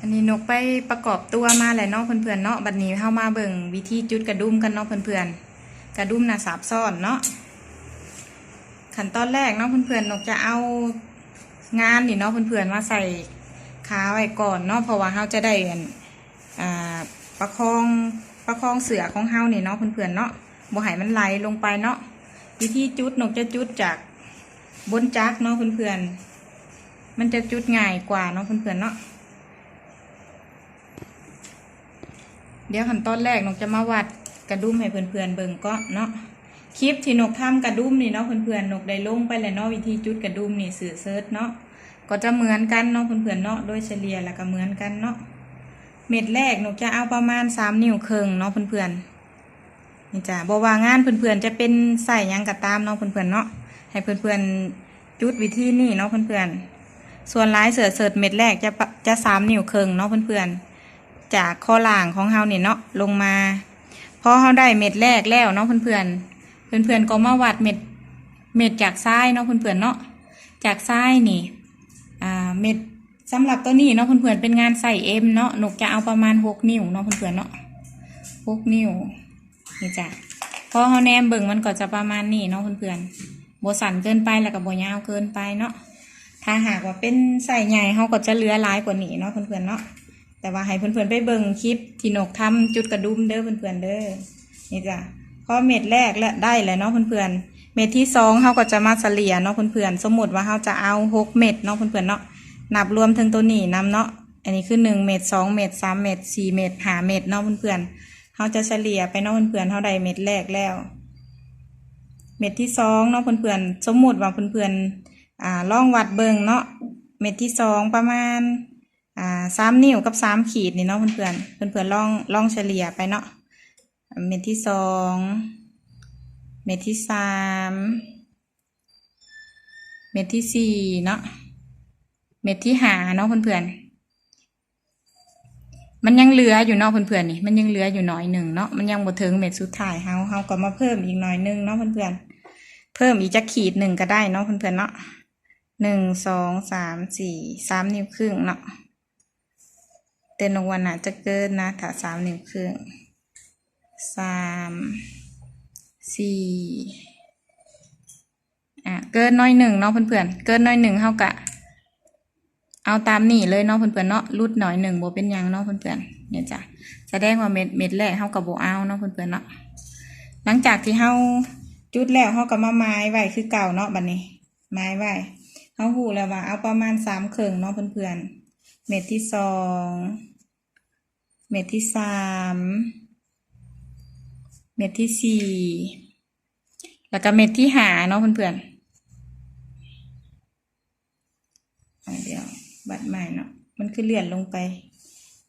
อันนี้นกไปประกอบตัวมาแหละเนาะเพื่อนๆเนาะบัดนี้เข้ามาเบิ่งวิธีจุดกระดุมกันเนาะเพื่อนๆกระดุมน่ะสาบซ่อนเนาะขั้นตอนแรกเนาะเพื่อนๆนกจะเอางานนี่เนาะเพื่อนๆมาใส่ขาไว้ก่อนเนาะเพราะว่าเขาจะได้อันอ่าประคองประคองเสือของเฮานี่เนาะเพื่อนๆเนาะบ่ให้มันไหลลงไปเนาะวิธีจุดนกจะจุดจากบนจักเนาะเพื่อนๆมันจะจุดง่ายกว่าเนาะเพื่อนๆเนาะ เดี๋ยวขั้นตอนแรกนกจะมาวัดกระดุมให้เพื่อนๆเบิ่งก็เนาะคลิปที่นกทำกระดุมนี่เนาะเพื่อนๆนกได้ลงไปเลยเนาะวิธีจุดกระดุมนี่สื่อเซิร์ชเนาะก็จะเหมือนกันเนาะเพื่อนๆเนาะโดยเฉลี่ยแล้วก็เหมือนกันเนาะเม็ดแรกนกจะเอาประมาณสามนิ้วครึ่งเนาะเพื่อนๆนี่จ้ะบว่างานเพื่อนๆจะเป็นใส่ยังกระตามเนาะเพื่อนๆเนาะให้เพื่อนๆจุดวิธีนี่เนาะเพื่อนๆส่วนลายเสือเสิร์ชเม็ดแรกจะปะจะสามนิ้วครึ่งเนาะเพื่อนๆ จากข้อล่างของเฮาเนี่ยเนาะลงมาพอเฮาได้เม็ดแรกแล้วเนาะเพื่อนๆเพื่อนๆก็มาวัดเม็ดเม็ดจากซ้ายเนาะเพื่อนๆเนาะจากซ้ายนี่อ่าเม็ดสำหรับตัวนี้เนาะเพื่อนๆเป็นงานใส่เอ็มเนาะหนกจะเอาประมาณหกนิ้วเนาะเพื่อนๆเนาะหกนิ้วนี่จ้ะพอเฮาแนมเบิ่งมันก็จะประมาณนี้เนาะเพื่อนๆโบสั่นเกินไปแล้วก็โบยาวเกินไปเนาะถ้าหากว่าเป็นใส่ใหญ่เฮาก็จะเลือหลายกว่านี้เนาะเพื่อนๆเนาะ แต่ว่าให้เพื่อนๆไปเบิ่งคลิปที่นกทำจุดกระดุมเด้อเพื่อนๆเด้อนี่จ้ะพอเม็ดแรกแล้วได้แล้วเนาะเพื่อนๆ เม็ดที่สองเขาก็จะมาเฉลี่ยเนาะเพื่อนๆ สมมติว่าเขาจะเอาหกเม็ดเนาะเพื่อนๆเนาะ นับรวมถึงตัวนี้นำเนาะ อันนี้คือหนึ่งเม็ดสองเม็ดสามเม็ดสี่เม็ดห้าเม็ดเนาะเพื่อนๆเขาจะเฉลี่ยไปเนาะเพื่อนๆเขาได้เม็ดแรกแล้ว เม็ดที่สองเนาะเพื่อนๆ สมมติว่าเพื่อนๆ อ่าลองวัดเบิ่งเนาะ เม็ดที่สองประมาณ สามนิ้วกับสามขีดนี่เนาะเพื่อนเพื่อนเพื่อนๆลองลองเฉลี่ยไปเนาะเม็ดที่สองเม็ดที่สามเม็ดที่สี่เนาะเม็ดที่หาเนาะเพื่อนเพื่อนมันยังเหลืออยู่เนาะเพื่อนเพื่อนนี่มันยังเหลืออยู่หน่อยหนึ่งเนาะมันยังบ่ถึงเม็ดสุดท้ายเฮาเฮาก็มาเพิ่มอีกหน่อยหนึ่งเนาะเพื่อนเพื่อนเพิ่มอีกจะขีดหนึ่งก็ได้เนาะเพื่อนเพื่อนเนาะหนึ่งสองสามสี่สามนิ้วครึ่งเนาะ เต้นวันน่ะจะเกินนะถ้าสามนิ้วครึ่งสามสี่อะเกินน้อยหนึ่งเนาะเพื่อนๆเกินน้อยหนึ่งเท่ากับเอาตามนี่เลยเนาะเพื่อนๆเนาะรุดหน่อยหนึ่งโบเป็นยังเนาะเพื่อนๆเนี่ยจ้ะแสดงว่าเม็ดเม็ดแรกเท่ากับโบเอาเนาะเพื่อนๆเนาะหลังจากที่เฮาจุดแล้วเฮาก็มาไม้ไว้คือเก่าเนาะบัดนี้ ไม้ไว้เฮาหูแล้วว่าเอาประมาณสามครึ่งเนาะเพื่อนๆ เม็ดที่สอง เม็ดที่สาม เม็ดที่สี่ แล้วก็เม็ดที่หาเนาะเพื่อนๆ เดี๋ยว บัดใหม่เนาะ มันคือเลื่อนลงไป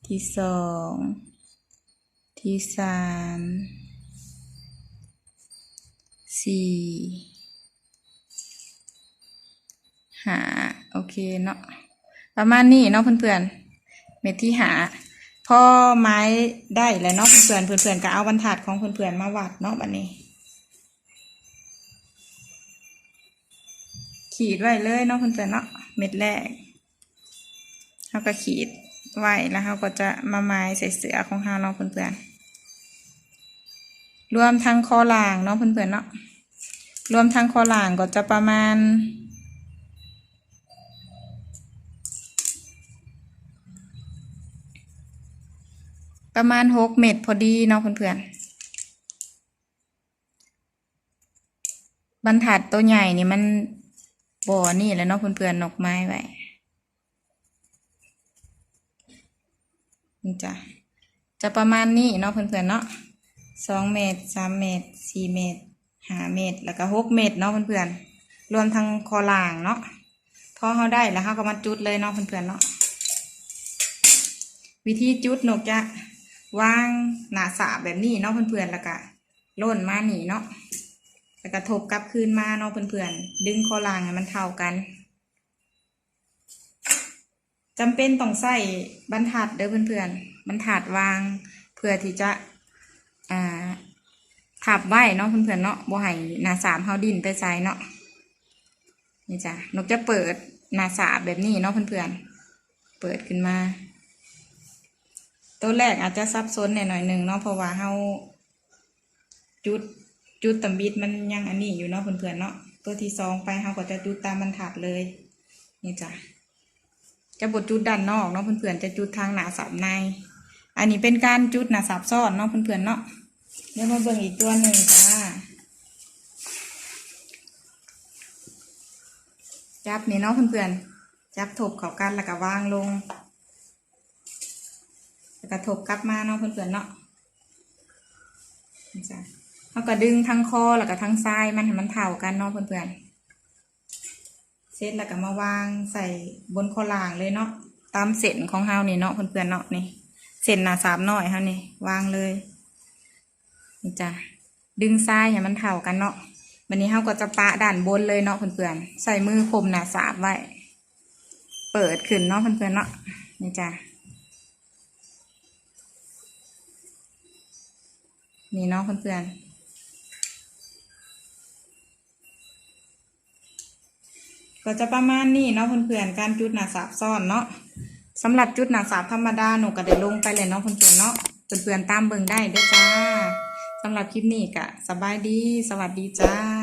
ที่สอง ที่สาม สี่ หา โอเคเนาะ ประมาณนี้เนาะเพื่อนๆเม็ดที่หาพอไม้ได้แล้วเนาะเพื่อนๆเพื่อนๆก็เอาบรรทัดของเพื่อนๆมาวัดเนาะบัดนี้ ขีดไว้เลยเนาะเพื่อนๆเนาะเม็ดแรกเขาก็ขีดไว้แล้วเขาก็จะมาไม้ใส่เสือของเขาเนาะเพื่อนๆรวมทั้งคอหลางเนาะเพื่อนๆเนาะรวมทั้งคอหลางก็จะประมาณ ประมาณหกเม็ดพอดีเนาะเพื่อนๆบรรทัดตัวใหญ่นี่มันบ่อนี่แล้วเนาะเพื่อนๆนกไม้ไว้นี่จ้ะจะประมาณนี้เนาะเพื่อนๆเนาะสองเมตรสามเมตรสี่เมตรห้าเมตรแล้วก็หกเมตรเนาะเพื่อนๆรวมทั้งคอล่างเนาะพอเขาได้แล้วเขาก็มาจุดเลยเนาะเพื่อนๆเนาะวิธีจุดนกจะ วางหนาสาแบบนี้เนาะเพื่อนๆแล้วก็ล่นมาหนีเนาะแล้วก็ทบกลับคืนมาเนาะเพื่อนๆดึงคอล่างให้มันเท่ากันจำเป็นต้องใส่บรรทัดเด้อเพื่อนๆบรรทัดวางเพื่อที่จะอ่าทับไว้เนาะเพื่อนๆเนาะบ่ให้หนาสามเฮาดินไปใส่เนาะนี่จ้ะนกจะเปิดหนาสาแบบนี้เนาะเพื่อนๆเปิดขึ้นมา ตัวแรกอาจจะซับซ้อนหน่อยๆหนึ่งเนาะเพราะว่าเฮาจุดจุดตำบิดมันยังอันนี้อยู่เนาะเพื่อนๆเนาะตัวที่สองไปเฮาก็จะจุดตามบรรทัดเลยนี่จ้ะจะบดจุดด้านนอกเนาะเพื่อนๆจะจุดทางหนาสับใน อันนี้เป็นการจุดหนาสับซ้อนเนาะเพื่อนๆเนาะเดี๋ยวมาเบิ่งอีกตัวหนึ่งจ้าจับนี่เนาะเพื่อนๆจับถบเข้ากันแล้วก็วางลง แล้วก็ทบกลับมาเนาะเพื่อนๆเนาะนี่จ้ะเขาก็ดึงทั้งคอแล้วก็ทั้งซ้ายมันให้มันเท่ากันเนาะเพื่อนๆเสร็จแล้วก็มาวางใส่บนคอหลางเลยเนาะตามเส้นของเฮานี่เนาะเพื่อนๆเนาะนี่เส้นหนาสามหน่อยเฮานี่วางเลยนี่จ้ะดึงซ้ายให้มันเท่ากันเนาะวันนี้เฮาก็จะปะด้านบนเลยเนาะเพื่อนๆใส่มือคมหนาสามไว้ เปิดขึ้นเนาะเพื่อนๆเนาะนี่จ้ะ นี่เนาะเพื่อนๆก็จะประมาณนี้เนาะเพื่อนๆการจุดหนาสาบซ่อนเนาะสำหรับจุดหนาสาบธรรมดาหนูก็ได้ลงไปเลยเนาะเพื่อนๆเนาะเพื่อนๆตามเบิ่งได้ด้วยจ้าสำหรับคลิปนี้ก็สบายดี สวัสดีจ้า